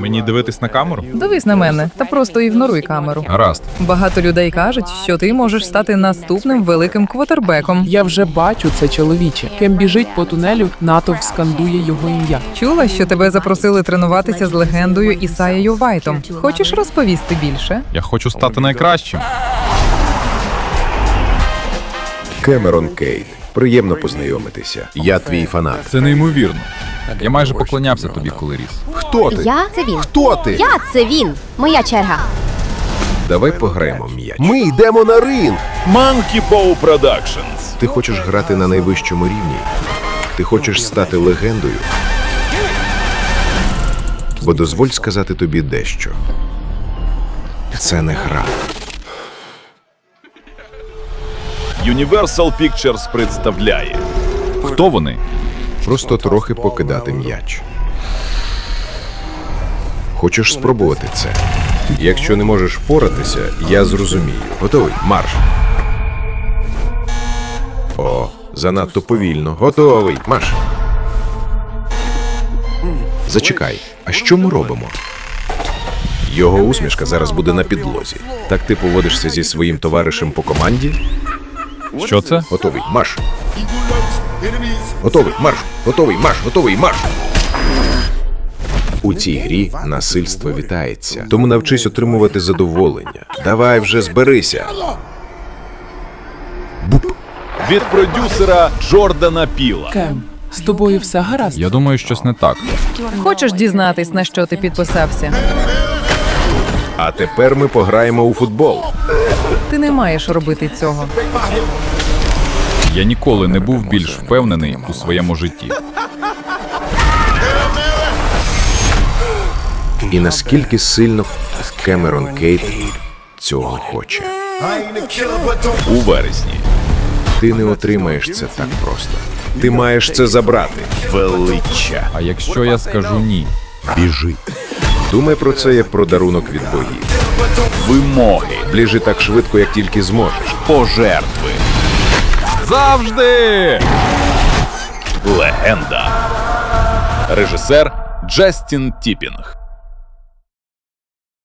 Мені дивитись на камеру? Дивись на мене та просто ігноруй камеру. Гаразд. Багато людей кажуть, що ти можеш стати наступним великим квотербеком. Я вже бачу це чоловіче. Кем біжить по тунелю, натовп скандує його ім'я. Чула, що тебе запросили тренуватися з легендою Ісаєю Вайтом. Хочеш розповісти більше? Я хочу стати найкращим. Кемерон Кейт. Приємно познайомитися. Я твій фанат. Це неймовірно. Я майже поклонявся тобі, коли ріс. Хто ти? Я це він. Хто ти? Я це він. Моя черга. Давай пограємо в м'яч. Ми йдемо на ринг. Monkey Bow Productions. Ти хочеш грати на найвищому рівні? Ти хочеш стати легендою? Бо дозволь сказати тобі дещо. Це не гра. Universal Pictures представляє Хто вони? Просто трохи покидати м'яч. Хочеш спробувати це? Якщо не можеш впоратися, я зрозумію. Готовий? Марш. О, занадто повільно. Готовий. Марш. Зачекай. А що ми робимо? Його усмішка зараз буде на підлозі. Так ти поводишся зі своїм товаришем по команді? Що це? Готовий. Марш. Готовий. Марш. Готовий. Марш. Готовий. Марш. У цій грі насильство вітається. Тому навчись отримувати задоволення. Давай вже зберися. від продюсера Джордана Піла. Кем, з тобою все гаразд? Я думаю, щось не так. Хочеш дізнатись, на що ти підписався? А тепер ми пограємо у футбол. Ти не маєш робити цього. Я ніколи не був більш впевнений у своєму житті. І наскільки сильно Кемерон Кейт цього хоче. У вересні. Ти не отримаєш це так просто. Ти маєш це забрати. Велича. А якщо я скажу ні? Біжи. Думай про це як про дарунок від богів. Вимоги. Бліжи так швидко, як тільки зможеш. Пожертви. Завжди! Легенда. Режисер Джастін Тіпінг.